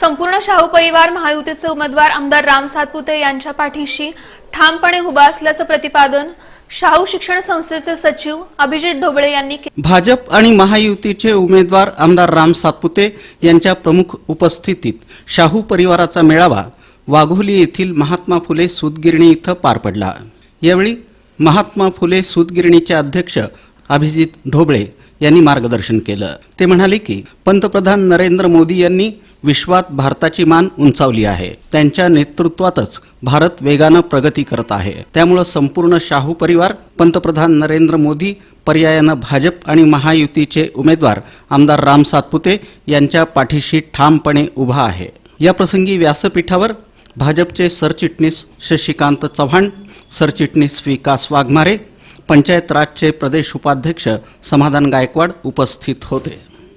संपूर्ण शाहू परिवार महायुतीचे उमेदवार आमदार राम सातपुते यांच्या पाठीशी ठामपणे उभा असल्याचं प्रतिपादन शाहू शिक्षण संस्थेचे सचिव अभिजित ढोबळे यांनी भाजप आणि महायुतीचे उमेदवार आमदार राम सातपुते यांच्या प्रमुख उपस्थितीत शाहू परिवाराचा मेळावा वाघोली येथील महात्मा फुले सूतगिरणी इथं पार पडला. यावेळी महात्मा फुले सूतगिरणीचे अध्यक्ष अभिजित ढोबळे यांनी मार्गदर्शन केलं. ते म्हणाले की पंतप्रधान नरेंद्र मोदी यांनी विश्वात भारताची मान उंचावली आहे. त्यांच्या नेतृत्वातच भारत वेगानं प्रगती करत आहे. त्यामुळं संपूर्ण शाहू परिवार पंतप्रधान नरेंद्र मोदी पर्यायानं भाजप आणि महायुतीचे उमेदवार आमदार राम सातपुते यांच्या पाठीशी ठामपणे उभा आहे. या प्रसंगी व्यासपीठावर भाजपचे सरचिटणीस शशिकांत चव्हाण सरचिटणीस विकास वाघमारे पंचायत राजचे प्रदेश उपाध्यक्ष समाधान गायकवाड उपस्थित होते.